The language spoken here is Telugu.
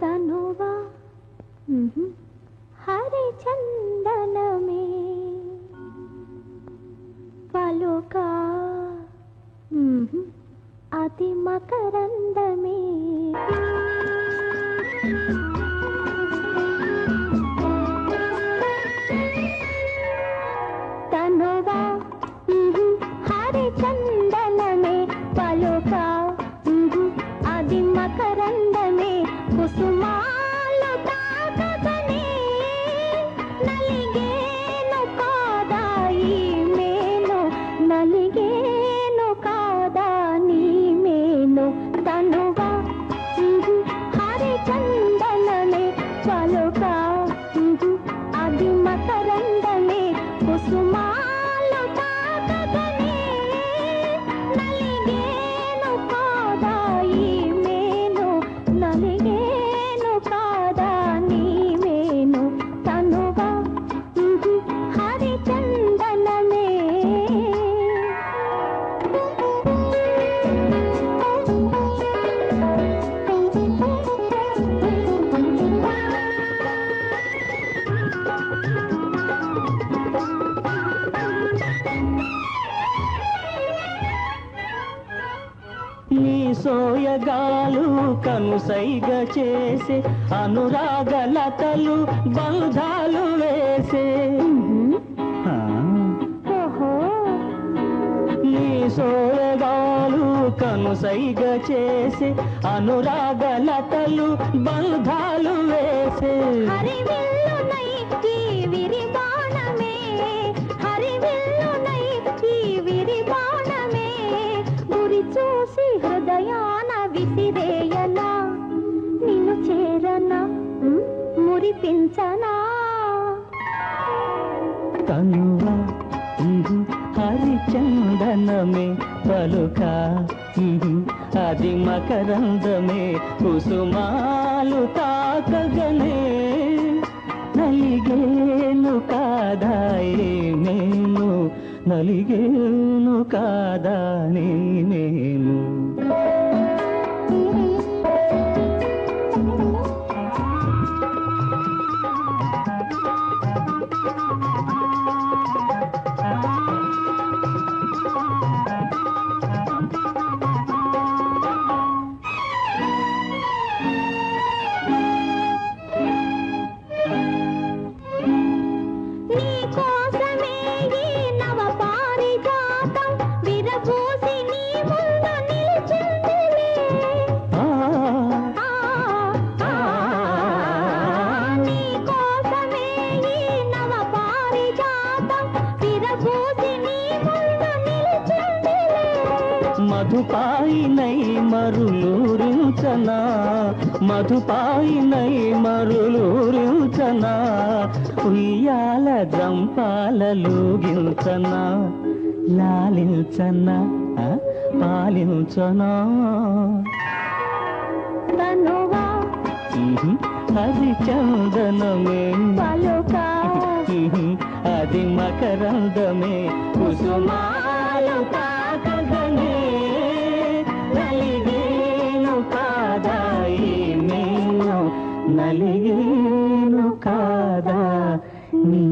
తనువా. హరిచందనమే పలుక. అది మకరందమే తనువా మ్హూ. కరండమే కుసుమా సోయగాలు కనుసైగ చేసే అనురాగలతలు బంధాలు వేసే. నీ సోయగాలు కనుసైగ చేసే అనురాగలతలు బంధాలు వేసే. హరివిల్లునై చేయనా? నిన్ను చేరనా? మురిపించనా? తనువా హరిచందనమే పలుక. అది మకరందమే కుసుమాలు తాకగనే. నలిగేను కాదాయే నేను నలిగేను కాదా నేను మధుపాయినై మరులూరించనా మధుపాయినై మరులూరించనా ఉయ్యాల జంపాలలోగించనా లాలించనా ఆ, పాలించనా. తనువా అది చందనమే. పలుక అది మకరందమే. కుసుమాలు నలిగేను కాదా? నీ